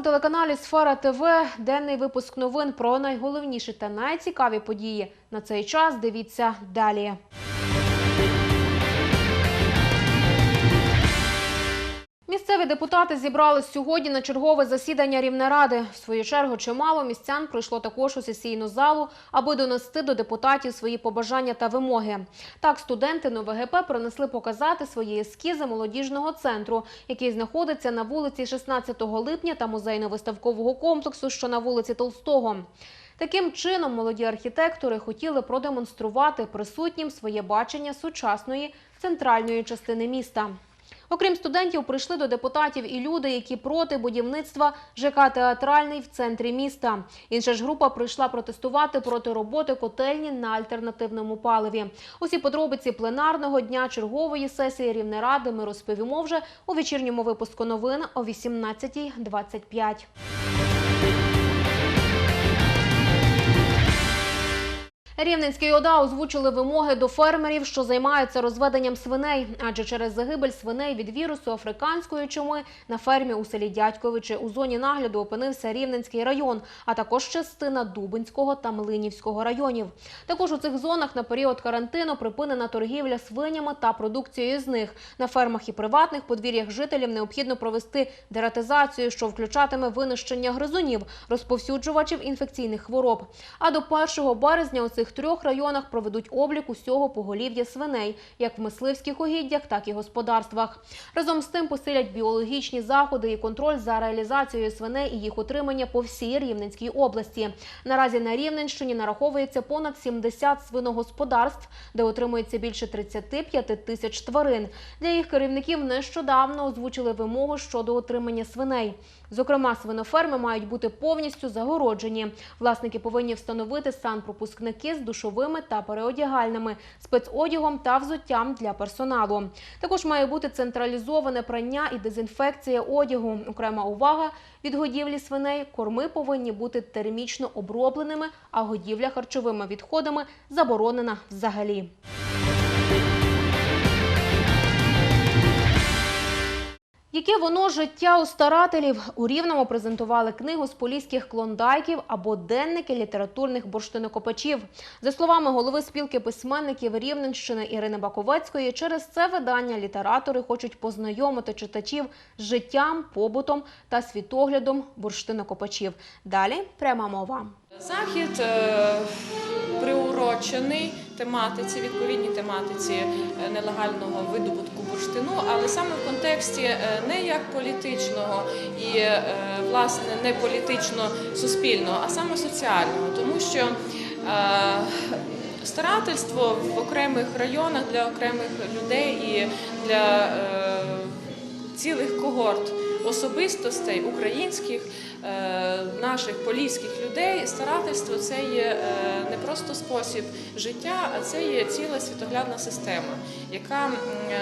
на телеканалі Сфера ТВ. Денний випуск новин про найголовніші та найцікаві події на цей час. Дивіться далі. Місцеві депутати зібрались сьогодні на чергове засідання Рівнеради. В свою чергу чимало містян прийшло також у сесійну залу, аби донести до депутатів свої побажання та вимоги. Так, студенти НОВГП принесли показати свої ескізи молодіжного центру, який знаходиться на вулиці 16 липня та музейно-виставкового комплексу, що на вулиці Толстого. Таким чином, молоді архітектори хотіли продемонструвати присутнім своє бачення сучасної центральної частини міста. Окрім студентів, прийшли до депутатів і люди, які проти будівництва ЖК «Театральний» в центрі міста. Інша ж група прийшла протестувати проти роботи котельні на альтернативному паливі. Усі подробиці пленарного дня чергової сесії Рівнеради ми розповімо вже у вечірньому випуску новин о 18.25. Рівненський ОДА озвучили вимоги до фермерів, що займаються розведенням свиней, адже через загибель свиней від вірусу африканської чуми на фермі у селі Дядьковичі у зоні нагляду опинився Рівненський район, а також частина Дубинського та Млинівського районів. Також у цих зонах на період карантину припинена торгівля свинями та продукцією з них. На фермах і приватних подвір'ях жителів необхідно провести дератизацію, що включатиме винищення гризунів, розповсюджувачів інфекційних хвороб. А до 1 березня у цих трьох районах проведуть облік усього поголів'я свиней, як в мисливських угіддях, так і господарствах. Разом з тим посилять біологічні заходи і контроль за реалізацією свиней і їх утримання по всій Рівненській області. Наразі на Рівненщині нараховується понад 70 свиногосподарств, де отримується більше 35 тисяч тварин. Для їх керівників нещодавно озвучили вимогу щодо отримання свиней. Зокрема, свиноферми мають бути повністю загороджені. Власники повинні встановити санпропускники з душовими та переодягальними, спецодягом та взуттям для персоналу. Також має бути централізоване прання і дезінфекція одягу. Окрема увага від годівлі свиней. Корми повинні бути термічно обробленими, а годівля харчовими відходами заборонена взагалі. Яке воно життя у старателів у Рівному презентували книгу з поліських клондайків або денники літературних бурштинокопачів. За словами голови спілки письменників Рівненщини Ірини Баковецької, через це видання літератори хочуть познайомити читачів з життям, побутом та світоглядом бурштинокопачів. Далі пряма мова. Захід е, приурочений тематиці, відповідній тематиці е, нелегального видобутку бурштину, але саме в контексті е, не як політичного і е, власне не політично суспільного, а саме соціального, тому що е, старательство в окремих районах для окремих людей і для цілих когорт особистостей українських, наших поліських людей, старательство це є просто спосіб життя, а це є ціла світоглядна система, яка е,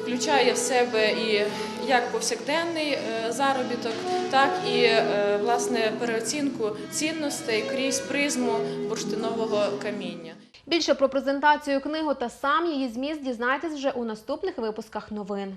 включає в себе і як повсякденний е, заробіток, так і е, власне переоцінку цінностей крізь призму бурштинового каміння. Більше про презентацію книги та сам її зміст дізнайтесь вже у наступних випусках новин.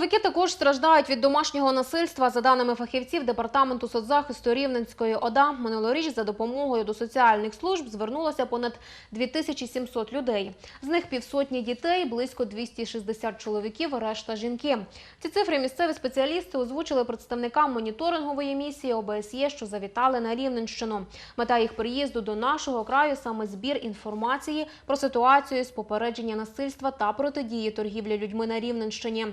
Чоловіки також страждають від домашнього насильства. За даними фахівців департаменту соцзахисту Рівненської ОДА, минулоріч за допомогою до соціальних служб звернулося понад 2700 людей. З них півсотні дітей, близько 260 чоловіків, решта жінки. Ці цифри місцеві спеціалісти озвучили представникам моніторингової місії ОБСЄ, що завітали на Рівненщину. Мета їх приїзду до нашого краю саме збір інформації про ситуацію з попередження насильства та протидії торгівлі людьми на Рівненщині.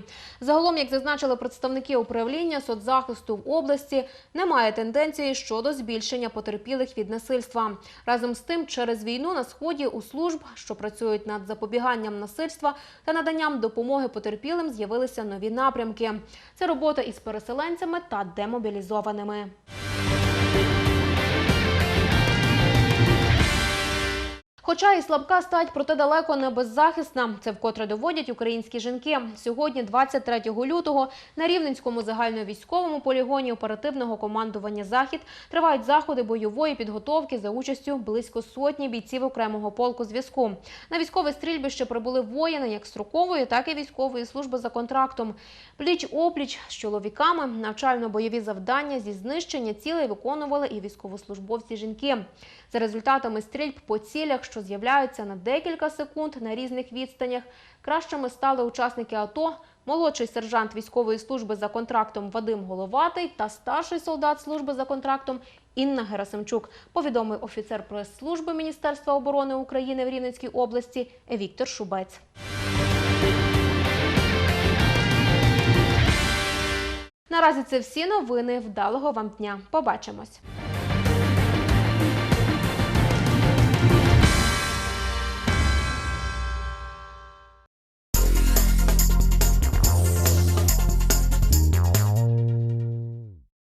Загалом, як зазначили представники управління соцзахисту в області, немає тенденції щодо збільшення потерпілих від насильства. Разом з тим, через війну на сході у служб, що працюють над запобіганням насильства та наданням допомоги потерпілим, з'явилися нові напрямки. Це робота із переселенцями та демобілізованими. Хоч Молодча і слабка стать, проте далеко не беззахисна. Це вкотре доводять українські жінки. Сьогодні, 23 лютого, на Рівненському загальновійськовому полігоні оперативного командування Захід тривають заходи бойової підготовки за участю близько сотні бійців окремого полку зв'язку. На військове стрільбище прибули воїни як строкової, так і військової служби за контрактом. Пліч опліч з чоловіками навчально-бойові завдання зі знищення цілей виконували і військовослужбовці жінки. За результатами стрільб по цілях, що з'являються на декілька секунд на різних відстанях, кращими стали учасники АТО, молодший сержант військової служби за контрактом Вадим Головатий та старший солдат служби за контрактом Інна Герасимчук, повідомив офіцер прес-служби Міністерства оборони України в Рівненській області Віктор Шубець. Наразі це всі новини. Вдалого вам дня. Побачимось.